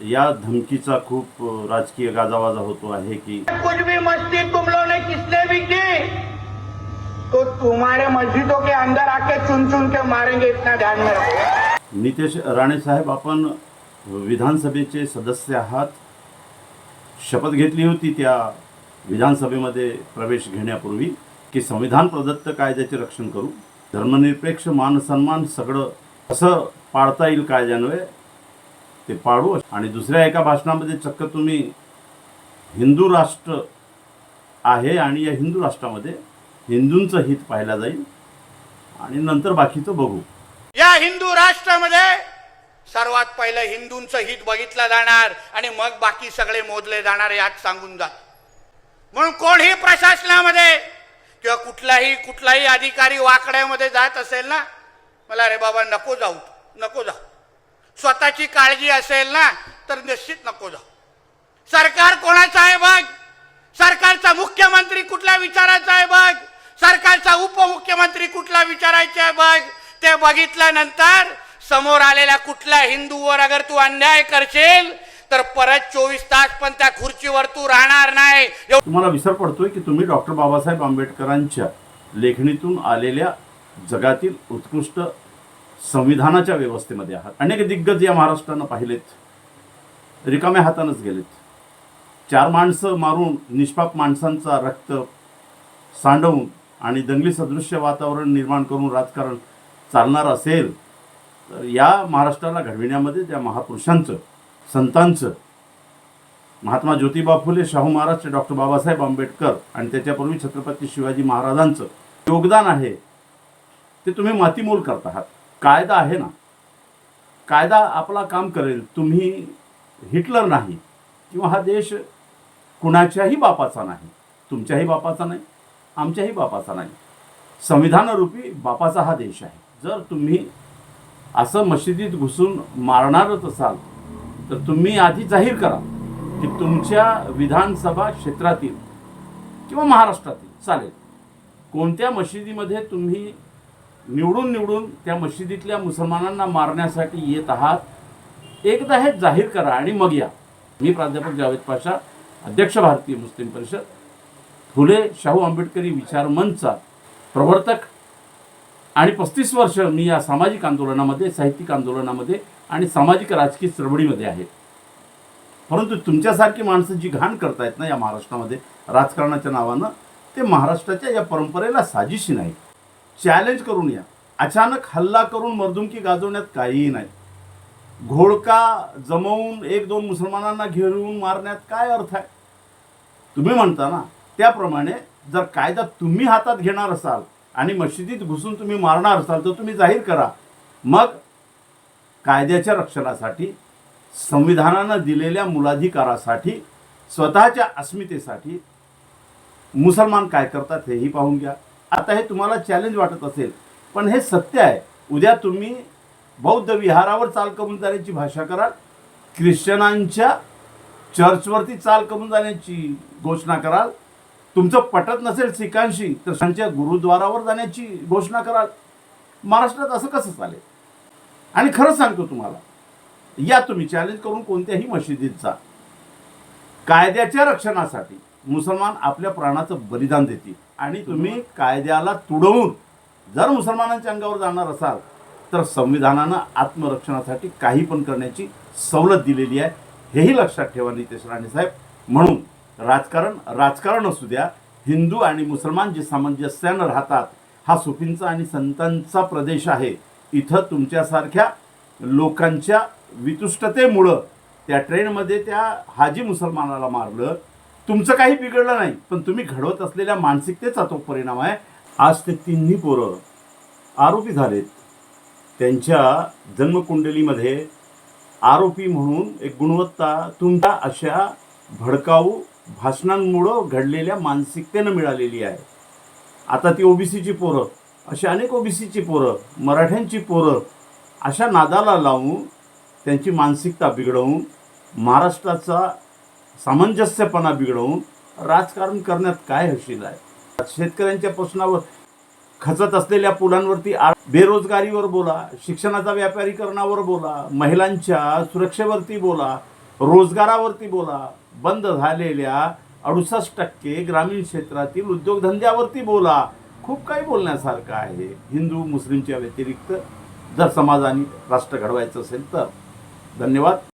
या धमकीचा खूप राजकीय गाजावाजा होतो आहे की कुछ भी मस्ती तुम लोगों ने किसने भी की तो तुम्हारे मस्जिदों के अंदर आके चुन चुन के मारेंगे इतना ध्यान में रखो। नितेश राणे साहेब आपण विधानसभेचे सदस्य आहात. शपथ घेतली होती त्या विधानसभेमध्ये प्रवेश घेण्यापूर्वी की संविधान प्रदत्त कायद्याचे रक्षण करू. धर्मनिरपेक्ष मान सन्मान सगळं असं पाळता येईल कायद्यान्वये ते पाडू आणि दुसऱ्या एका भाषणामध्ये चक्क तुम्ही हिंदू राष्ट्र आहे आणि या हिंदू राष्ट्रामध्ये हिंदूंचं हित पाहिला जाईल आणि नंतर बाकीचं बघू. या हिंदू राष्ट्रामध्ये सर्वात पहिलं हिंदूंचं हित बघितलं जाणार आणि मग बाकी सगळे मोजले जाणार यात सांगून जा. म्हणून कोणीही प्रशासनामध्ये किंवा कुठलाही कुठलाही अधिकारी वाकड्यामध्ये जात असेल ना मला अरे बाबा नको जाऊ नको जाऊ स्वतःची काळजी असेल ना तर निश्चित नको जाऊ. सरकार कोणाचं आहे बघ? सरकारचा मुख्यमंत्री कुठला विचारायचा आहे बघ? सरकारचा उपमुख्यमंत्री कुठला विचारायचा आहे बघ? ते बघितल्यानंतर समोर आलेल्या कुठल्या हिंदूवर अगर तू अन्याय करशील तर परत चोवीस तास पण त्या खुर्चीवर तू राहणार नाही. तुम्हाला विसर पडतोय की तुम्ही डॉक्टर बाबासाहेब आंबेडकरांच्या लेखणीतून आलेल्या जगातील उत्कृष्ट संविधानाच्या व्यवस्थेमध्ये आहात. अनेक दिग्गज या महाराष्ट्रानं पाहिलेत. रिकाम्या हातानंच गेलेत. चार माणसं मारून निष्पाप माणसांचा रक्त सांडवून आणि दंगली सदृश्य वातावरण निर्माण करून राजकारण चालणार असेल तर या महाराष्ट्राला घडविण्यामध्ये त्या महापुरुषांचं संतांचं महात्मा ज्योतिबा फुले शाहू महाराज डॉक्टर बाबासाहेब आंबेडकर आणि त्याच्यापूर्वी छत्रपती शिवाजी महाराजांचं योगदान आहे ते तुम्ही मातीमोल करत आहात. कायदा आहे ना कायदा आपला काम करेल. तुम्ही हिटलर नाही किंवा हा देश कुणाच्याही बापाचा नाही तुमच्याही बापाचा नाही आमच्याही बापाचा नाही. संविधानरूपी बापाचा हा देश आहे. जर तुम्ही असं मशिदीत घुसून मारणारच असाल तर तुम्ही आधी जाहीर करा की तुमच्या विधानसभा क्षेत्रातील किंवा महाराष्ट्रातील चालेल. कोणत्या मशिदीमध्ये तुम्ही निवडून निवडून त्या मशिदीतल्या मुसलमानांना मारण्यासाठी येत आहात एकदा हे जाहीर करा आणि मग या. मी प्राध्यापक जावेद पाशा अध्यक्ष भारतीय मुस्लिम परिषद फुले शाहू आंबेडकरी विचार मंचचा प्रवर्तक आणि पस्तीस वर्ष मी या सामाजिक आंदोलनामध्ये साहित्यिक आंदोलनामध्ये आणि सामाजिक राजकीय चळवळीमध्ये आहे. परंतु तुमच्यासारखी माणसं जी घाण करतायत ना या महाराष्ट्रामध्ये राजकारणाच्या नावानं ते महाराष्ट्राच्या या परंपरेला साजिशी नाही चॅलेंज करून या. अचानक हल्ला करून मर्दुमकी गाजवण्यात काहीही नाही. घोळका जमवून एक दोन मुसलमानांना घेऊन मारण्यात काय अर्थ आहे? तुम्ही म्हणता ना त्याप्रमाणे जर कायदा तुम्ही हातात घेणार असाल आणि मशिदीत घुसून तुम्ही मारणार असाल तर तुम्ही जाहीर करा. मग कायद्याच्या रक्षणासाठी संविधानानं दिलेल्या मुलाधिकारासाठी स्वतःच्या अस्मितेसाठी मुसलमान काय करतात हेही पाहून घ्या. आता हे तुम्हाला चॅलेंज वाटत असेल पण हे सत्य आहे. उद्या तुम्ही बौद्ध विहारावर चाल करून जाण्याची भाषा कराल ख्रिश्चनांच्या चर्चवरती चाल करून जाण्याची घोषणा कराल तुमचं पटत नसेल सिखांशी तर त्यांच्या गुरुद्वारावर जाण्याची घोषणा कराल. महाराष्ट्रात असं कसं चालेल? आणि खरं सांगतो तुम्हाला या तुम्ही चॅलेंज करून कोणत्याही मशिदीत जा. कायद्याच्या रक्षणासाठी मुसलमान आपल्या प्राणाचं बलिदान देतील. आणि तुम्ही कायद्याला तुडवून जर मुसलमानांच्या अंगावर जाणार असाल तर संविधानानं आत्मरक्षणासाठी काही पण करण्याची सवलत दिलेली आहे. हेही लक्षात ठेवा नितेश राणे साहेब. म्हणून राजकारण राजकारण असू द्या हिंदू आणि मुसलमान जे सामंजस्यानं राहतात हा सुफींचा आणि संतांचा प्रदेश आहे. इथं तुमच्यासारख्या लोकांच्या वितुष्टतेमुळं त्या ट्रेनमध्ये त्या हाजी मुसलमानाला मारलं तुमचं काही बिघडलं नाही पण तुम्ही घडवत असलेल्या मानसिकतेचा तो परिणाम आहे. आज ते तिन्ही पोरं आरोपी झालेत. त्यांच्या जन्मकुंडलीमध्ये आरोपी म्हणून एक गुणवत्ता तुमच्या अशा भडकाऊ भाषणांमुळं घडलेल्या मानसिकतेनं मिळालेली आहे. आता ती ओबीसीची पोरं अशी अनेक ओबीसीची पोरं मराठ्यांची पोरं अशा नादाला लावून त्यांची मानसिकता बिघडवून महाराष्ट्राचा सामंजस्यपणा बिघडवून राजकारण करण्यात काय हशील आहे? शेतकऱ्यांच्या प्रश्नावर खचत असलेल्या पुलांवरती बेरोजगारीवर बोला शिक्षणाचा व्यापारीकरणावर बोला महिलांच्या सुरक्षेवरती बोला रोजगारावरती बोला बंद झालेल्या अडुसष्ट टक्के ग्रामीण क्षेत्रातील उद्योगधंद्यावरती बोला. खूप काही बोलण्यासारखं आहे. हिंदू मुस्लिमच्या व्यतिरिक्त जर समाजाने राष्ट्र घडवायचं असेल तर. धन्यवाद.